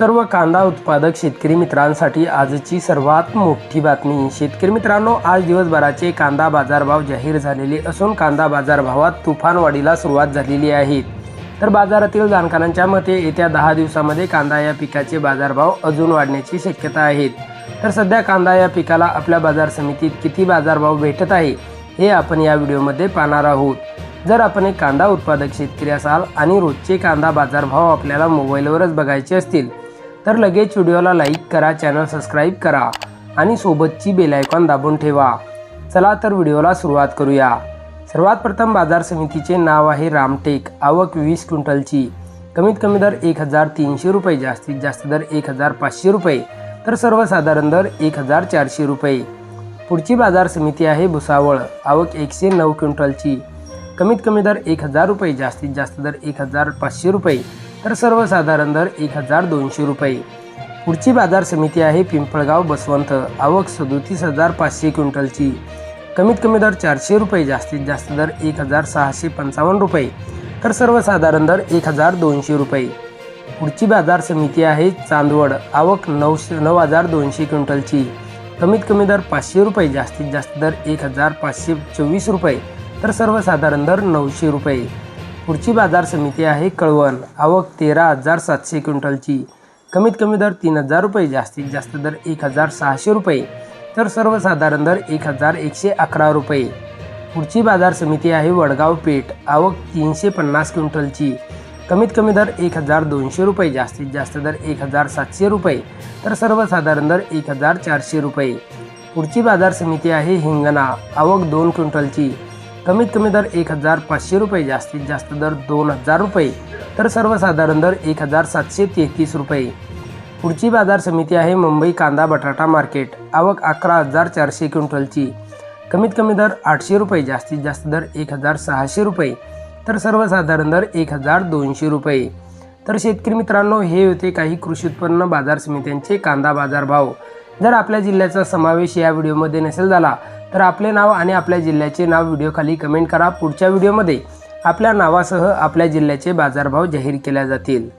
सर्व कांदा उत्पादक शेतकरी मित्रांसाठी आजची सर्वात मोठी बातमी. शेतकरी मित्रांनो आज दिवसभराचे कांदा बाजारभाव जाहीर झालेले असून कांदा बाजारभावात तुफानवाढीला सुरुवात झालेली आहे. तर बाजारातील जाणकारांच्या मते येत्या दहा दिवसामध्ये कांदा या पिकाचे बाजारभाव अजून वाढण्याची शक्यता आहेत तर सध्या कांदा या पिकाला आपल्या बाजार समितीत किती बाजारभाव भेटत आहे हे आपण या व्हिडिओमध्ये पाहणार आहोत. जर आपण एक कांदा उत्पादक शेतकरी असाल आणि रोजचे कांदा बाजारभाव आपल्याला मोबाईलवरच बघायचे असतील तर लगेच व्हिडिओला लाईक करा चॅनल सबस्क्राईब करा आणि सोबतची बेलायकॉन दाबून ठेवा. चला तर व्हिडिओला सुरुवात करूया. सर्वात प्रथम बाजार समितीचे नाव आहे रामटेक. आवक वीस क्विंटलची. कमीत कमी दर एक हजार तीनशे रुपये जास्तीत जास्त दर एक हजार पाचशे रुपये तर सर्वसाधारण दर एक हजार चारशे रुपये. पुढची बाजार समिती आहे भुसावळ. आवक एकशे नऊ क्विंटलची. कमीत कमी दर एक हजार रुपये जास्तीत जास्त दर एक हजार पाचशे रुपये तर सर्वसाधारण दर एक हजार दोनशे रुपये. पुढची बाजार समिती आहे पिंपळगाव बसवंत. आवक सदोतीस हजार पाचशे क्विंटलची. कमीत कमी दर चारशे रुपये जास्तीत जास्त दर एक हजार सहाशे पंचावन्न रुपये. तर सर्वसाधारण दर एक हजार दोनशे रुपये. पुढची बाजार समिती आहे चांदवड. आवक नऊशे नऊ हजार दोनशे क्विंटलची. कमीत कमी दर पाचशे रुपये जास्तीत जास्त दर एक हजार पाचशे चोवीस रुपये. तर सर्वसाधारण दर नऊशे रुपये. पुढची बाजार समिती आहे कळवण. आवक तेरा हजार सातशे क्विंटलची. कमीत कमी दर तीन हजार रुपये जास्तीत जास्त दर एक हजार सहाशे रुपये. तर सर्वसाधारण दर एक हजार एकशे अकरा रुपये. पुढची बाजार समिती आहे वडगाव पेठ. आवक तीनशे पन्नास क्विंटलची. कमीत कमी दर एक हजार दोनशे रुपये जास्तीत जास्त दर एक हजार सातशे रुपये. तर सर्वसाधारण दर एक हजार चारशे रुपये. पुढची बाजार समिती आहे हिंगणा. आवक दोन क्विंटलची. कमीत कमी दर एक हजार पाचशे रुपये जास्तीत जास्त दर दोन हजार रुपये. तर सर्वसाधारण दर एक हजार सातशे तेहतीस रुपये. पुढची बाजार समिती आहे मुंबई कांदा बटाटा मार्केट. आवक अकरा हजार चारशे क्विंटलची. कमीत कमी दर आठशे रुपये जास्तीत जास्त दर एक हजार सहाशे रुपये. तर सर्वसाधारण दर एक हजार दोनशे रुपये. तर शेतकरी मित्रांनो हे होते काही कृषी उत्पन्न बाजार समित्यांचे कांदा बाजार भाव. जर आपल्या जिल्ह्याचा समावेश या व्हिडिओमध्ये नसेल झाला तर आपले नाव आणि आपल्या जिल्ह्याचे नाव व्हिडिओखाली कमेंट करा. पुढच्या व्हिडिओमध्ये आपल्या नावासह आपल्या जिल्ह्याचे बाजारभाव जाहीर केल्या जातील.